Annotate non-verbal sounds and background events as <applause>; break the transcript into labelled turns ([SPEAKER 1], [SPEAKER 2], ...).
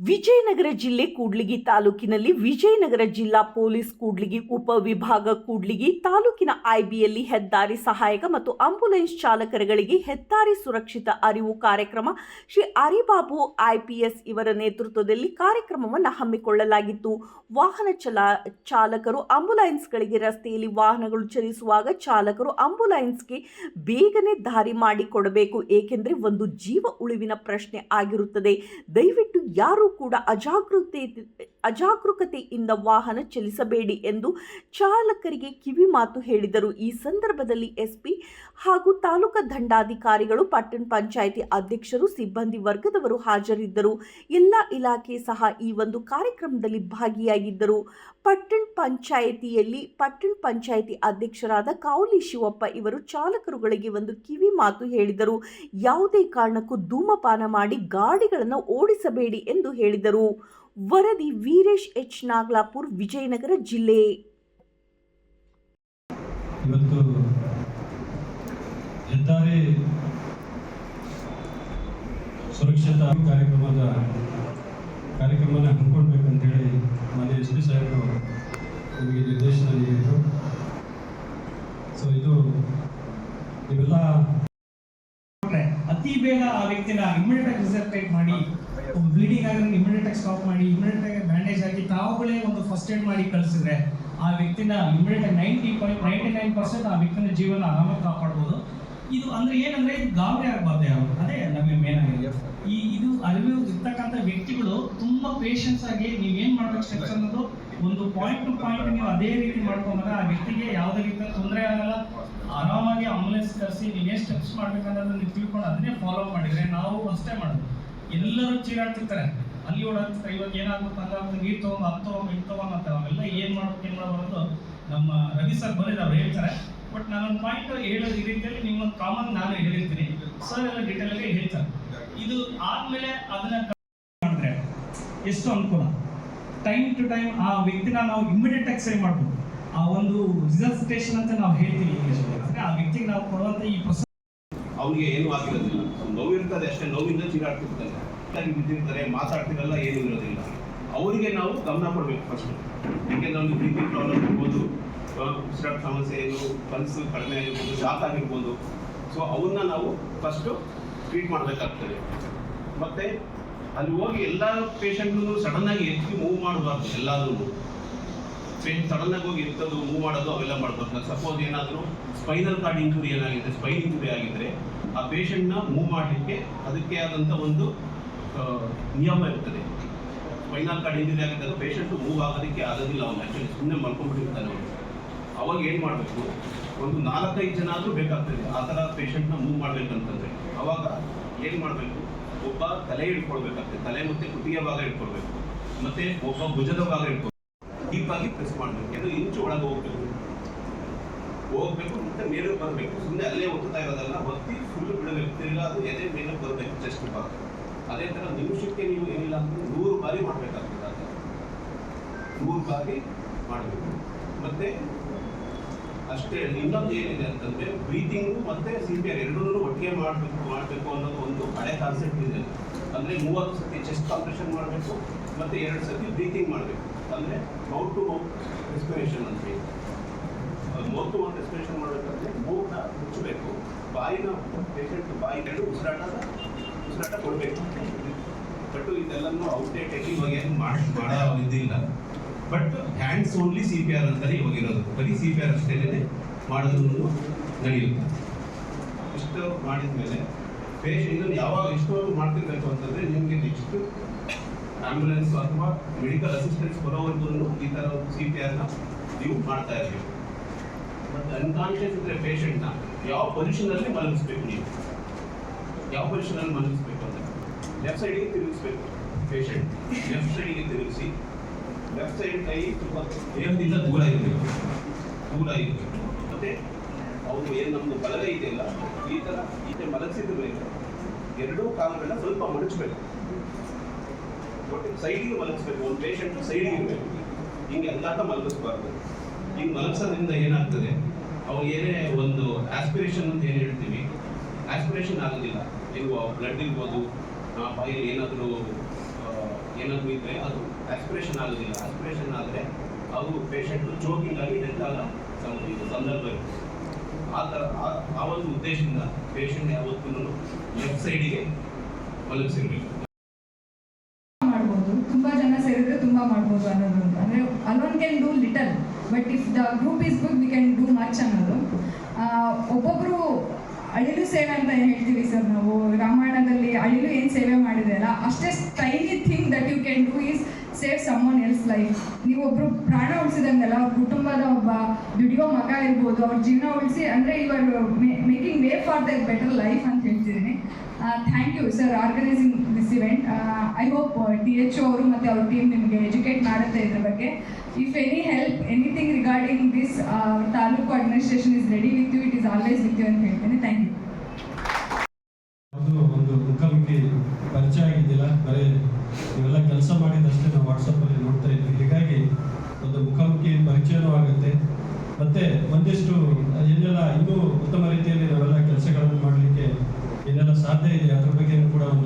[SPEAKER 1] ವಿಜಯನಗರ ಜಿಲ್ಲೆ ಕೂಡ್ಲಿಗಿ ತಾಲೂಕಿನಲ್ಲಿ ವಿಜಯನಗರ ಜಿಲ್ಲಾ ಪೊಲೀಸ್ ಕೂಡ್ಲಿಗಿ ಉಪವಿಭಾಗ ಕೂಡ್ಲಿಗಿ, ತಾಲೂಕಿನ ಐಬಿಯಲ್ಲಿ ಹೆದ್ದಾರಿ ಸಹಾಯಕ ಮತ್ತು ಆಂಬುಲೆನ್ಸ್ ಚಾಲಕರುಗಳಿಗೆ ಹೆದ್ದಾರಿ ಸುರಕ್ಷಿತ ಅರಿವು ಕಾರ್ಯಕ್ರಮ ಶ್ರೀ ಅರಿಬಾಬು ಐಪಿಎಸ್ ಇವರ ನೇತೃತ್ವದಲ್ಲಿ ಕಾರ್ಯಕ್ರಮವನ್ನು ಹಮ್ಮಿಕೊಳ್ಳಲಾಗಿತ್ತು. ವಾಹನ ಚಲಾ, ಚಾಲಕರು ಆಂಬ್ಯುಲೆನ್ಸ್ಗಳಿಗೆ ರಸ್ತೆಯಲ್ಲಿ ವಾಹನಗಳು ಚಲಿಸುವಾಗ ಚಾಲಕರು ಆಂಬ್ಯುಲೆನ್ಸ್ಗೆ ಬೇಗನೆ ದಾರಿ ಮಾಡಿಕೊಡಬೇಕು, ಏಕೆಂದರೆ ಒಂದು ಜೀವ ಉಳಿವಿನ ಪ್ರಶ್ನೆ ಆಗಿರುತ್ತದೆ. ದಯವಿಟ್ಟು ಯಾರೂ ಕೂಡ ಅಜಾಗೃತೆ ಅಜಾಗರೂಕತೆಯಿಂದ ವಾಹನ ಚಲಿಸಬೇಡಿ ಎಂದು ಚಾಲಕರಿಗೆ ಕಿವಿ ಮಾತು ಹೇಳಿದರು. ಈ ಸಂದರ್ಭದಲ್ಲಿ ಎಸ್ಪಿ ಹಾಗೂ ತಾಲೂಕಾ ದಂಡಾಧಿಕಾರಿಗಳು, ಪಟ್ಟಣ ಪಂಚಾಯಿತಿ ಅಧ್ಯಕ್ಷರು, ಸಿಬ್ಬಂದಿ ವರ್ಗದವರು ಹಾಜರಿದ್ದರು. ಎಲ್ಲ ಇಲಾಖೆ ಸಹ ಈ ಒಂದು ಕಾರ್ಯಕ್ರಮದಲ್ಲಿ ಭಾಗಿಯಾಗಿದ್ದರು. ಪಟ್ಟಣ ಪಂಚಾಯಿತಿಯಲ್ಲಿ ಪಟ್ಟಣ ಪಂಚಾಯಿತಿ ಅಧ್ಯಕ್ಷರಾದ ಕಾವಲಿ ಶಿವಪ್ಪ ಇವರು ಚಾಲಕರುಗಳಿಗೆ ಒಂದು ಕಿವಿ ಮಾತು ಹೇಳಿದರು. ಯಾವುದೇ ಕಾರಣಕ್ಕೂ ಧೂಮಪಾನ ಮಾಡಿ ಗಾಡಿಗಳನ್ನು ಓಡಿಸಬೇಡಿ ಎಂದು ಹೇಳಿದರು. ವರದಿ ವೀರೇಶ್ ಎಚ್ ನಾಗ್ಲಾಪುರ್ ವಿಜಯನಗರ ಜಿಲ್ಲೆ.
[SPEAKER 2] ಇವತ್ತು ಹೆದ್ದಾರಿ ಸುರಕ್ಷತಾ ಕಾರ್ಯಕ್ರಮದ ಕಾರ್ಯಕ್ರಮನ ಹಮ್ಮಿಕೊಳ್ಬೇಕಂತೇಳಿ ಮಾನ್ಯ ಎಸ್ ಪಿ ಸಾಹೇಬರು ನಮಗೆ ನಿರ್ದೇಶನ ನೀಡಿದರು. ಸೊ ಇದು ಇವೆಲ್ಲ
[SPEAKER 3] ಅತಿ ಬೇಗ ಆ ವ್ಯಕ್ತಿನ ಇಮಿಡಿಯೇಟ್ ಆಗಿ ರಿಸರ್ಟೇಟ್ ಮಾಡಿ ಬ್ಲೀಡಿಂಗ್ ಆಗೋದನ್ನ ಇಮಿಡಿಯೇಟ್ ಆಗಿ ಸ್ಟಾಪ್ ಮಾಡಿ ಇಮಿಡಿಯೇಟ್ ಆಗಿ ಬ್ಯಾಂಡೇಜ್ ಹಾಕಿ ತಾವುಗಳೇ ಒಂದು ಫಸ್ಟ್ ಏಡ್ ಮಾಡಿ ಕಳಿಸಿದ್ರೆ ಆ ವ್ಯಕ್ತಿನ ಇಮಿಡಿಯೇಟ್ ಆಗಿ ninety point ninety nine percent ಆ ವ್ಯಕ್ತಿನ ಜೀವನ ಆರಾಮಾಗಿ ಕಾಪಾಡ್ಬೋದು. ಇದು ಅಂದ್ರೆ ಏನಂದ್ರೆ ಗಾಬರಿ ಆಗಬಾರ್ದು ಯಾರು. ಅದೇ ನಮಗೆ ಮೇನ್ ಆಗಿದೆ. ಈ ಇದು ಅರಿವು ಇರ್ತಕ್ಕಂಥ ವ್ಯಕ್ತಿಗಳು ತುಂಬಾ ಪೇಷನ್ಸ್ ಆಗಿ ನೀವೇನ್ ಮಾಡ್ಬೇಕು ಸ್ಟೆಪ್ಸ್ ಅನ್ನೋದು ಒಂದು ಪಾಯಿಂಟ್ ಟು ಪಾಯಿಂಟ್ ನೀವು ಅದೇ ರೀತಿ ಮಾಡ್ಕೊಂಡ್ರೆ ಆ ವ್ಯಕ್ತಿಗೆ ಯಾವುದೇ ರೀತಿಯ ತೊಂದರೆ ಆಗಲ್ಲ. ಆರಾಮಾಗಿ ಆಂಬುಲೆನ್ಸ್ ಕರೆಸಿ ನೀವೇನು ಸ್ಟೆಪ್ಸ್ ಮಾಡ್ಬೇಕನ್ನೋದನ್ನ ನೀವು ತಿಳ್ಕೊಂಡು ಅದನ್ನೇ ಫಾಲೋ ಮಾಡಿದ್ರೆ ನಾವು ಅಷ್ಟೇ ಮಾಡೋದು ಎಲ್ಲರೂ ಚೀರಾಡ್ತಿರ್ತಾರೆ. ಅಲ್ಲಿ ಓಡಾಡ್ತಿರ್ತಾರೆ ಇವಾಗ ಏನಾಗುತ್ತೆ ಹಂಗಾಗುತ್ತೆ ನೀರು ತಗೊಂಡು ಅದು ತಗೊಂಡು ಇದು ತಗೊಂಡು ಅಂತ ಅವೆಲ್ಲ ಏನ್ ಮಾಡ್ಬೇಕು, ಏನ್ ಮಾಡಬಾರ್ದು ನಮ್ಮ ರವಿ ಸರ್ ಬಂದಿದ್ದಾರೆ ಹೇಳ್ತಾರೆ. ಬಟ್ ನಾನೊಂದು ಪಾಯಿಂಟ್ ಹೇಳೋದು ಈ ರೀತಿಯಲ್ಲಿ ನಿಮ್ಮೊಂದು ಕಾಮನ್ ನಾನು ಹೇಳಿರ್ತೀನಿ. ಸರ್ ಎಲ್ಲ ಡೀಟೇಲ್ ಆಗಿ ಹೇಳ್ತಾರೆ. ಇದು ಆದ್ಮೇಲೆ ಅದನ್ನ ಮಾಡಿದ್ರೆ ಎಷ್ಟು ಅನುಕೂಲ? ಟೈಮ್ ಟು ಟೈಮ್ ಆ ವ್ಯಕ್ತಿನ ನಾವು ಇಮಿಡಿಯೇಟ್ ಆಗಿ ಸೇವ್ ಮಾಡ್ಬೋದು. ಆ ಒಂದು ರಿಸರ್ಟೇಷನ್ ಅಂತ ನಾವು ಹೇಳ್ತೀವಿ ಇಂಗ್ಲಿಷ್ ಆ ವ್ಯಕ್ತಿಗೆ ನಾವು ಕೊಡುವಂತ ಈ ಪ್ರೊಸೆಸ್
[SPEAKER 4] ಅವನಿಗೆ ಏನು ಆಗಿರೋದಿಲ್ಲ ನೋವು ಇರ್ತದೆ ಅಷ್ಟೇ, ನೋವಿಂದ ಚೀರಾಡ್ತಿರ್ತಾನೆ. ಬಿದ್ದಿರ್ತಾರೆ ಮಾತಾಡ್ತಿರಲ್ಲ, ಏನೂ ಇರೋದಿಲ್ಲ. ಅವರಿಗೆ ನಾವು ಗಮನ ಕೊಡಬೇಕು ಫಸ್ಟ್ ಯಾಕೆಂದ್ರೆ ಬಿ ಪಿ ಪ್ರಾಬ್ಲಮ್ ಇರ್ಬೋದು ಉಸಿರಾಟ ಸಮಸ್ಯೆ ಏನು ಪಲ್ಸ್ ಕಡಿಮೆ ಆಗಿರ್ಬೋದು ಶಾಕ್ ಆಗಿರ್ಬೋದು. ಸೊ ಅವನ್ನ ನಾವು ಫಸ್ಟು ಟ್ರೀಟ್ ಮಾಡಬೇಕಾಗ್ತದೆ. ಮತ್ತೆ ಅಲ್ಲಿ ಹೋಗಿ ಎಲ್ಲ ಪೇಷಂಟ್ನು ಸಡನ್ ಆಗಿ ಎತ್ತಿ ಮೂವ್ ಮಾಡಬಾರ್ದು ಎಲ್ಲಾದ್ರೂ ಪೇಷಂಟ್ ಸಡನ್ ಆಗಿ ಹೋಗಿ ಎತ್ತೋದು ಮೂವ್ ಮಾಡೋದು ಅವೆಲ್ಲ ಮಾಡ್ಬೋದು. ಸಪೋಸ್ ಏನಾದರೂ ಸ್ಪೈನಲ್ ಕಾರ್ಡ್ ಇಂಜುರಿ ಏನಾಗಿದೆ ಸ್ಪೈನ್ ಇಂಜುರಿ ಆಗಿದ್ರೆ ಆ ಪೇಷಂಟ್ನ ಮೂವ್ ಮಾಡಲಿಕ್ಕೆ ಅದಕ್ಕೆ ಆದಂಥ ಒಂದು ನಿಯಮ ಇರ್ತದೆ. ಸ್ಪೈನಲ್ ಕಾರ್ಡ್ ಇಂಜುರಿ ಆಗಿದ್ದಾಗ ಪೇಷಂಟ್ ಮೂವ್ ಆಗೋದಕ್ಕೆ ಆಗೋದಿಲ್ಲ ಅವನು. ಆ್ಯಕ್ಚುಲಿ ಸುಮ್ಮನೆ ಮಲ್ಕೊಂಡ್ಬಿಟ್ಟಿರ್ತಾನೆ ಅವನು. ಅವಾಗ ಏನು ಮಾಡಬೇಕು? ಒಂದು ನಾಲ್ಕೈದು ಜನ ಆದರೂ ಬೇಕಾಗ್ತದೆ. ಆ ಥರ ಪೇಷಂಟ್ನ ಮೂವ್ ಮಾಡಬೇಕಂತಂದ್ರೆ. ಅವಾಗ ಏನು ಮಾಡಬೇಕು? ಒಬ್ಬ ತಲೆ ಹಿಡ್ಕೊಳ್ಬೇಕಾಗ್ತದೆ. ತಲೆ ಮತ್ತೆ ಕುತ್ತಿಗೆ ಭಾಗ ಇಟ್ಕೊಳ್ಬೇಕು ಮತ್ತೆ ಒಬ್ಬ ಭುಜದ ಭಾಗ ಇಟ್ಕೊಳ್ಬೇಕು ಡೀಪ್ ಆಗಿ ಪ್ರೆಸ್ ಮಾಡಬೇಕು. ಎರಡು ಇಂಚು ಒಳಗೆ ಹೋಗ್ಬೇಕು. ಹೋಗ್ಬೇಕು, ಮತ್ತೆ ಮೇಲೆ ಬರಬೇಕು. ಸುಮ್ಮನೆ ಅಲ್ಲೇ ಒತ್ತುತ್ತಾ ಇರೋದಲ್ಲ ಒತ್ತಿ ಫುಲ್ ಬಿಡಬೇಕು. ತಿರ್ಗಾ ಅದು ಎದೆ ಮೇಲೆ ಬರಬೇಕು ಚೆಸ್ಟ್ ಭಾಗ ಅದೇ ಥರ ನಿಮಿಷಕ್ಕೆ ನೀವು ಏನಿಲ್ಲ ಅಂದ್ರೆ ನೂರು ಬಾರಿ ಮಾಡಬೇಕಾಗ್ತದೆ ಅದು. ನೂರು ಬಾರಿ ಮಾಡಬೇಕು. ಮತ್ತೆ ಅಷ್ಟೇ, ಇನ್ನೊಂದು ಏನಿದೆ ಅಂತಂದ್ರೆ ಬ್ರೀತಿಂಗು ಮತ್ತೆ ಸಿಪಿಆರ್ ಎರಡೂ ಒಟ್ಟಿಗೆ ಮಾಡಬೇಕು ಮಾಡಬೇಕು ಅನ್ನೋದು ಒಂದು ಹಳೆ ಕಾನ್ಸೆಪ್ಟ್ ಇದೆ. ಅಂದ್ರೆ ಮೂವತ್ತು ಸತಿ ಚೆಸ್ಟ್ ಆಪರೇಷನ್ ಮಾಡಬೇಕು, ಮತ್ತೆ ಎರಡು ಸತಿ ಬ್ರೀತಿಂಗ್ ಮಾಡಬೇಕು. ಅಂದ್ರೆ ಮೌತ್ ಟು ಮೌತ್ ರೆಸ್ಪಿರೇಷನ್ ಅಂತ ಹೇಳಿ. ಮೌತ್ ಟು ಮೌತ್ ರೆಸ್ಪಿರೇಷನ್ ಮಾಡಬೇಕಂದ್ರೆ ಮೂಗ್ನ ಮುಚ್ಚಬೇಕು ಬಾಯಿನ ಪೇಷಂಟ್ ಬಾಯಿ ಉಸಿರಾಟದ ಉಸಿರಾಟ ಕೊಡಬೇಕು ಬಟ್ ಇದೆಲ್ಲನೂ ಔಟ್ಡೇಟ್ ಇವಾಗ ಏನು ಮಾಡಿ <laughs> ಮಾಡೋ ಇದಿಲ್ಲ but hands only C P R ಅಂತಾನೆ ಇವಾಗ ಇರೋದು. ಬರೀ ಸಿ ಪಿ ಆರ್ ಅಷ್ಟೇನೆ ಮಾಡೋದು ನಡೆಯುತ್ತೆ. ಇಷ್ಟು ಮಾಡಿದ ಮೇಲೆ ಪೇಷಂಟ್ ಯಾವಾಗ ಇಷ್ಟು ಮಾಡ್ತಿರ್ಬೇಕು ಅಂತಂದ್ರೆ ನಿಮಗೆ ನೆಕ್ಸ್ಟ್ ಆಂಬ್ಯುಲೆನ್ಸ್ ಅಥವಾ ಮೆಡಿಕಲ್ ಅಸಿಸ್ಟೆನ್ಸ್ ಬರೋವರೆಗೂ ಈ ಥರ ಸಿ ಪಿ ಆರ್ನ ನೀವು ಮಾಡ್ತಾ ಇರಬೇಕು ಮತ್ತು ಅನ್ಕಾನ್ಷಿಯಸ್ ಇದ್ರೆ ಪೇಷಂಟ್ನ ಯಾವ ಪೊಸಿಷನಲ್ಲಿ ಮಲಗಿಸ್ಬೇಕು ನೀವು? ಯಾವ ಪೊಸಿಷನಲ್ಲಿ ಮಲಗಿಸ್ಬೇಕು ಅಂತ? ಲೆಫ್ಟ್ ಸೈಡಿಗೆ ತಿರುಗಿಸ್ಬೇಕು ಪೇಷಂಟ್ ಲೆಫ್ಟ್ ಸೈಡಿಗೆ ತಿರುಗಿಸಿ ಲೆಫ್ಟ್ ಸೈಡ್ ಕೈ ತುಂಬ ದೇಹದಿಂದ ದೂರ ಇರಬೇಕು. ದೂರ ಇರಬೇಕು. ಮತ್ತೆ ಅವರು ಏನು ನಮ್ಮದು ಬಲಗೈ ಇದೆಯಲ್ಲ, ಈ ಥರ ಈಚೆ ಮಲಗಿಸಿದ ಮೇಲೆ ಎರಡೂ ಕಾಲುಗಳನ್ನ ಸ್ವಲ್ಪ ಮಡಚಬೇಕು ಸೈಡಿಗೆ ಮಲಗಿಸ್ಬೇಕು, ಒಂದು ಪೇಷಂಟ್ ಸೈಡಿಗೆ ಇರಬೇಕು. ಹಿಂಗೆ ಎಲ್ಲಾಟ ಮಲಗಿಸ್ಬಾರ್ದು. ಹಿಂಗೆ ಮಲಗಿಸೋದ್ರಿಂದ ಏನಾಗ್ತದೆ? ಅವ್ರು ಏನೇ ಒಂದು ಆಸ್ಪಿರೇಷನ್ ಅಂತ ಏನು ಹೇಳ್ತೀವಿ? ಆಸ್ಪಿರೇಷನ್ ಆಗೋದಿಲ್ಲ. ನೀವು ಬ್ಲಡ್ ಇರ್ಬೋದು ಬಾಯಲ್ಲಿ ಏನಾದರೂ ಏನು ಏನಾದರೂ ಇದ್ರೆ ಅದು ಆಸ್ಪಿರೇಷನ್ ಆಗೋದಿಲ್ಲ. ಆಸ್ಪಿರೇಷನ್ ಆದರೆ ಅದು ಪೇಷಂಟ್ ಚೋಕಿಂಗ್ ಆಗಿ ಡೆತ್ ಆಗ ಸಂದರ್ಭ ಇರುತ್ತೆ ಆ ಥರ ಆ- ಒಂದು ಉದ್ದೇಶದಿಂದ ಪೇಷಂಟ್ ಯಾವತ್ತೂ ಲೆಫ್ಟ್ ಸೈಡಿಗೆ ಮಲಗಿಸಿರ್ಬೇಕು.
[SPEAKER 5] ತುಂಬಾ ಜನ ಸೇರಿದ್ರೆ ತುಂಬಾ ಮಾಡ್ಬೋದು ಅನ್ನೋದು ಅಂತ. ಅಂದ್ರೆ alone can do little but if the group is good we can do much ಅನ್ನೋದು. ಆ, ಒಬ್ಬೊಬ್ರು ಅಳಿಲು ಸೇವೆ ಅಂತ ಏನ್ ಹೇಳ್ತೀವಿ ಸರ್ ನಾವು? ರಾಮಾಯಣದಲ್ಲಿ ಅಳಿಲು ಏನು ಸೇವೆ ಮಾಡಿದೆ ಅಲ್ಲ ಅಷ್ಟೇ tiny thing that you can do is save someone else life ನೀವು ಒಬ್ರು ಪ್ರಾಣ ಉಳಿಸಿದಂಗೆಲ್ಲ ಅವ್ರ ಕುಟುಂಬದ ಒಬ್ಬ ದುಡಿಯೋ ಮಗ ಇರ್ಬೋದು ಅವ್ರ ಜೀವನ ಉಳಿಸಿ ಅಂದ್ರೆ are making way for the better life ಅಂತ ಹೇಳ್ತಿದ್ದೀನಿ. Thank you sir organising this event I hope T H ಅವರು ಮತ್ತು ಅವ್ರ ಟೀಮ್ ನಿಮಗೆ ಎಜುಕೇಟ್ ಮಾಡುತ್ತೆ ಇದ್ರ ಬಗ್ಗೆ. If any help anything regarding this taluk administration is ready with you it is always with you ಅಂತ ಹೇಳ್ತೇನೆ. ಥ್ಯಾಂಕ್ ಯು
[SPEAKER 2] ಒಂದು ಮುಖಾಮುಖಿ ಪರಿಚಯ ಆಗಿದ್ದಿಲ್ಲ. ಬರೀ ಇವೆಲ್ಲ ಕೆಲಸ ಮಾಡಿದಷ್ಟೇ ನಾವು ವಾಟ್ಸಪ್ಪಲ್ಲಿ ನೋಡ್ತಾ ಇದ್ವಿ. ಹೀಗಾಗಿ ಒಂದು ಮುಖಾಮುಖಿ ಪರಿಚಯನೂ ಆಗುತ್ತೆ. ಮತ್ತೆ ಒಂದಿಷ್ಟು ಏನೆಲ್ಲ ಇನ್ನೂ ಉತ್ತಮ ರೀತಿಯಲ್ಲಿ ನಾವೆಲ್ಲ ಕೆಲಸಗಳನ್ನು ಮಾಡಲಿಕ್ಕೆ ಏನೆಲ್ಲ ಸಾಧ್ಯ ಇದೆ ಅದ್ರ ಬಗ್ಗೆ ಕೂಡ